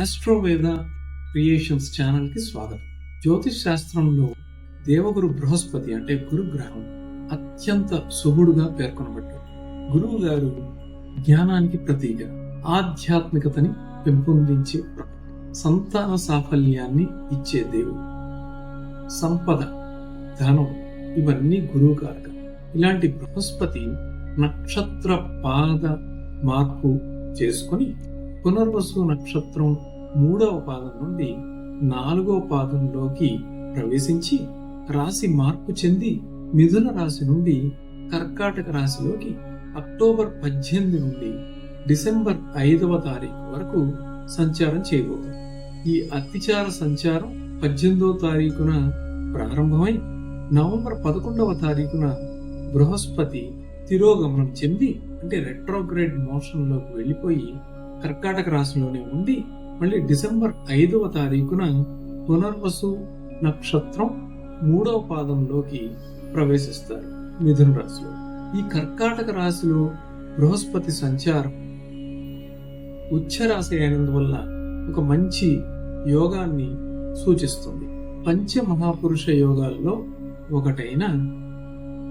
ఆస్ట్రోవేద creations ఛానల్కి స్వాగతం. జ్యోతిష్ శాస్త్రంలో దేవగురు బృహస్పతి అంటే గురుగ్రహం అత్యంత శుభుడుగా పేర్కొనబడ్డాడు గురువు గారు జ్ఞానానికి ప్రతీక ఆధ్యాత్మికతని పెంపొందించే సంతాన సాఫల్యాన్ని ఇచ్చే దేవుడు. సంపద ధనం ఇవన్నీ గురువు కారక. ఇలాంటి బృహస్పతి నక్షత్ర పాద మార్పు చేసుకొని పునర్వసు నక్షత్రం మూడవ పాదం నుండి నాలుగవ పాదంలోకి ప్రవేశించి రాశి మార్పు చెంది మిథున రాశి నుండి కర్కాటక రాశిలోకి అక్టోబర్ పద్దెనిమిది నుండి డిసెంబర్ ఐదవ తారీఖు వరకు సంచారం చేయబోతుంది. ఈ అతిచార సంచారం పద్దెనిమిదవ తారీఖున ప్రారంభమై నవంబర్ పదకొండవ తారీఖున బృహస్పతి తిరోగమనం చెంది అంటే రెట్రోగ్రేడ్ మోషన్లోకి వెళ్ళిపోయి కర్కాటక రాశిలోనే ఉండి మళ్ళీ డిసెంబర్ ఐదవ తారీఖున పునర్వసు నక్షత్రం మూడవ పాదంలోకి ప్రవేశిస్తారు మిథున రాశిలో. ఈ కర్కాటక రాశిలో బృహస్పతి సంచారం ఉచ్చ రాశి అయినందువల్ల ఒక మంచి యోగాన్ని సూచిస్తుంది. పంచ మహాపురుష యోగాల్లో ఒకటైన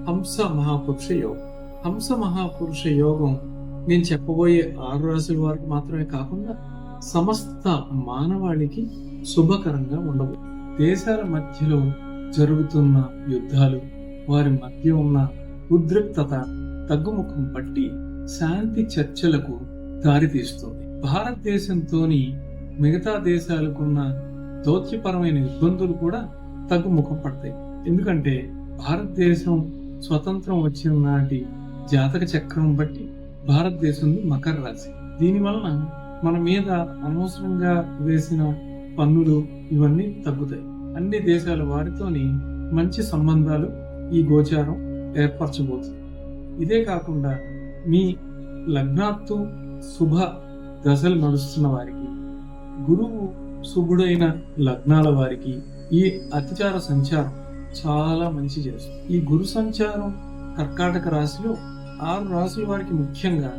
హంస మహాపురుష యోగం. హంస మహాపురుష యోగం నేను చెప్పబోయే ఆరు రాశుల వారికి మాత్రమే కాకుండా సమస్త మానవాళికి శుభకరంగా ఉండవు. దేశాల మధ్యలో జరుగుతున్న యుద్ధాలు వారి మధ్య ఉన్న ఉద్రిక్తత తగ్గుముఖం పట్టి శాంతి చర్చలకు దారితీస్తుంది. భారతదేశంతోని మిగతా దేశాలకున్న దౌత్యపరమైన ఇబ్బందులు కూడా తగ్గుముఖం పడతాయి. ఎందుకంటే భారతదేశం స్వతంత్రం వచ్చిన నాటి జాతక చక్రం బట్టి భారతదేశంలో మకర రాశి. దీని వలన మన మీద అనవసరంగా వేసిన పన్నులు ఇవన్నీ తగ్గుతాయి. అన్ని దేశాల వారితోని మంచి సంబంధాలు ఈ గోచారం ఏర్పరచబోతుంది. ఇదే కాకుండా మీ లగ్నాత్తు శుభ దశలు నడుస్తున్న వారికి గురువు శుభుడైన లగ్నాల వారికి ఈ అతిచార సంచారం చాలా మంచి చేస్తుంది. ఈ గురు సంచారం కర్కాటక రాశిలో ఆరు రాశుల వారికి ముఖ్యంగా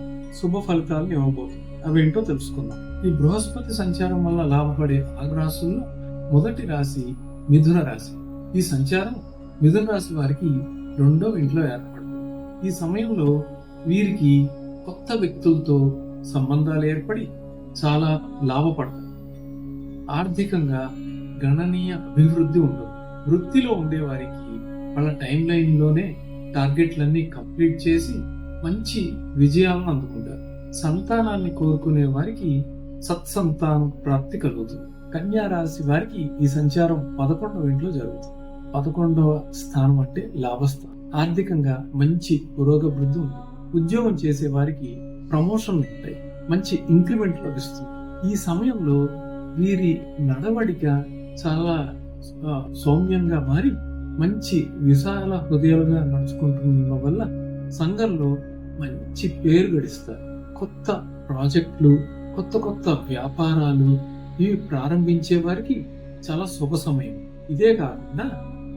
శుభ ఫలితాలను ఇవ్వబోతుంది. అవేంటో తెలుసుకుందాం. ఈ బృహస్పతి సంచారం వల్ల లాభపడే ఆరు రాశుల్లో మొదటి రాశి మిథున రాశి. ఈ సంచారం మిథున రాశి వారికి రెండో ఇంట్లో ఏర్పడుతుంది. ఈ సమయంలో వీరికి కొత్త వ్యక్తులతో సంబంధాలు ఏర్పడి చాలా లాభపడతారు ఆర్థికంగా గణనీయ అభివృద్ధి ఉంటుంది వృత్తిలో ఉండే వారికి వాళ్ళ టైం లైన్లోనే టార్గెట్లన్నీ కంప్లీట్ చేసి మంచి విజయాలను అందుకుంటారు. సంతానాన్ని కోరుకునే వారికి సత్సంతానం ప్రాప్తి కలుగుతుంది. కన్యా రాశి వారికి ఈ సంచారం పదకొండవ ఇంట్లో జరుగుతుంది. పదకొండవ స్థానం అంటే లాభస్థానం. ఆర్థికంగా మంచి పురోగభివృద్ధి ఉంది. ఉద్యోగం చేసే వారికి ప్రమోషన్లు ఉంటాయి. మంచి ఇంక్రిమెంట్ లభిస్తుంది. ఈ సమయంలో వీరి నడవడిక చాలా సౌమ్యంగా మారి మంచి విశాల హృదయాలుగా నడుచుకుంటున్న వల్ల సంఘంలో మంచి పేరు గడిస్తారు. కొత్త ప్రాజెక్టులు కొత్త కొత్త వ్యాపారాలు ఇవి ప్రారంభించే వారికి చాలా శుభ సమయం. ఇదే కాకుండా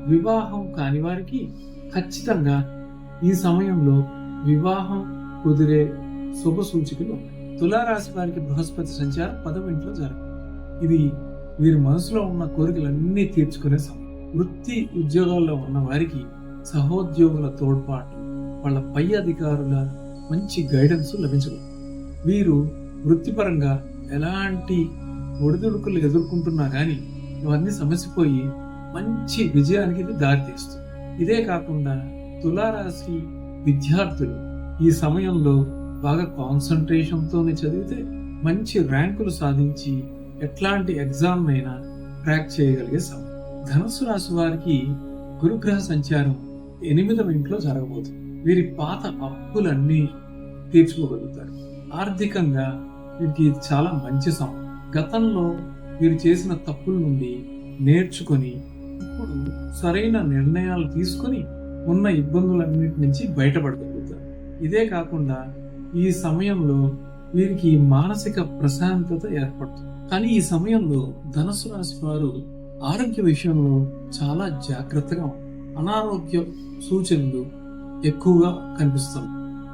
వివాహం కాని వారికి ఖచ్చితంగా ఈ సమయంలో వివాహం కుదిరే శుభ సూచికలు తులారాశి వారికి బృహస్పతి సంచారం పదవ ఇంట్లో జరుగుతుంది ఇది వీరి మనసులో ఉన్న కోరికలన్నీ తీర్చుకునే సమయం. వృత్తి ఉద్యోగాల్లో ఉన్న వారికి సహోద్యోగుల తోడ్పాటు వాళ్ళ పై అధికారుల మంచి గైడెన్స్ లభించదు. వీరు వృత్తిపరంగా ఎలాంటి ఒడిదుడుకులు ఎదుర్కొంటున్నా కానీ ఇవన్నీ సమసిపోయి మంచి విజయానికి ఇది దారితీస్తుంది ఇదే కాకుండా తులారాశి విద్యార్థులు ఈ సమయంలో బాగా కాన్సన్ట్రేషన్తోనే చదివితే మంచి ర్యాంకులు సాధించి ఎట్లాంటి ఎగ్జామ్ అయినా క్రాక్ చేయగలిగే సమయం. ధనుసు రాశి వారికి గురుగ్రహ సంచారం ఎనిమిదవ ఇంట్లో జరగబోతుంది. వీరి పాత అప్పులన్నీ తీర్చుకోగలుగుతారు. ఆర్థికంగా వీరికి ఇది చాలా మంచి సమయం. గతంలో వీరు చేసిన తప్పుల నుండి నేర్చుకొని ఇప్పుడు సరైన నిర్ణయాలు తీసుకొని ఉన్న ఇబ్బందులన్నిటి నుంచి బయటపడగలుగుతారు. ఇదే కాకుండా ఈ సమయంలో వీరికి మానసిక ప్రశాంతత ఏర్పడుతుంది. కానీ ఈ సమయంలో ధనుసు రాశి వారు ఆరోగ్య విషయంలో చాలా జాగ్రత్తగా అనారోగ్య సూచనలు ఎక్కువగా కనిపిస్తాయి.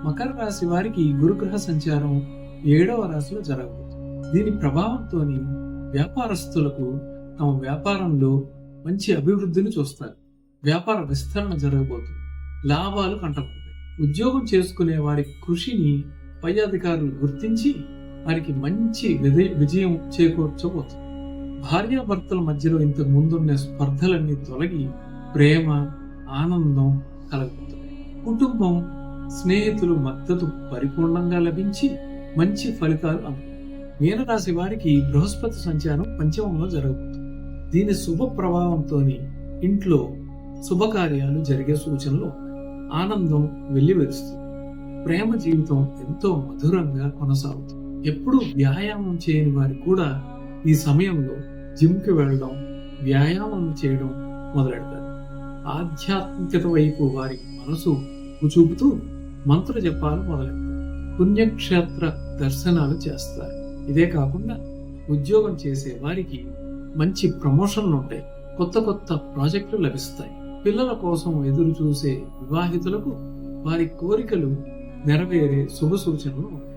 మకర రాశి వారికి గురుగ్రహ సంచారం ఏడవ రాశిలో జరగబోతుంది. దీని ప్రభావంతో వ్యాపారస్తులకు తమ వ్యాపారంలో మంచి అభివృద్ధిని చూస్తారు. వ్యాపార విస్తరణ జరగబోతుంది. లాభాలు కంటపడతాయి ఉద్యోగం చేసుకునే వారి కృషిని పై అధికారులు గుర్తించి వారికి మంచి విజయం చేకూర్చబోతుంది. భార్యాభర్తల మధ్యలో ఇంతకు ముందున్న స్పర్ధలన్నీ తొలగి ప్రేమ ఆనందం కలుగుతుంది కుటుంబం స్నేహితులు మద్దతు పరిపూర్ణంగా లభించి మంచి ఫలితాలు అందుతుంది మీనరాశి వారికి బృహస్పతి సంచారం పంచమంలో జరగబోతుంది. దీని శుభ ప్రభావంతో ఇంట్లో శుభకార్యాలు జరిగే సూచనలు ఆనందం వెల్లివెరుస్తుంది. ప్రేమ జీవితం ఎంతో మధురంగా కొనసాగుతుంది. ఎప్పుడూ వ్యాయామం చేయని వారు కూడా ఈ సమయంలో జిమ్కి వెళ్ళడం వ్యాయామం చేయడం మొదలెడతారు. ఆధ్యాత్మికత వైపు వారి మనసు చూపుతూ మంత్ర జపాలు మొదలెడతారు. పుణ్యక్షేత్ర దర్శనాలు చేస్తారు. ఇదే కాకుండా ఉద్యోగం చేసే వారికి మంచి ప్రమోషన్లు ఉంటాయి. కొత్త కొత్త ప్రాజెక్టులు లభిస్తాయి. పిల్లల కోసం ఎదురు చూసే వివాహితులకు వారి కోరికలు నెరవేరే శుభ సూచనలు ఉంటాయి.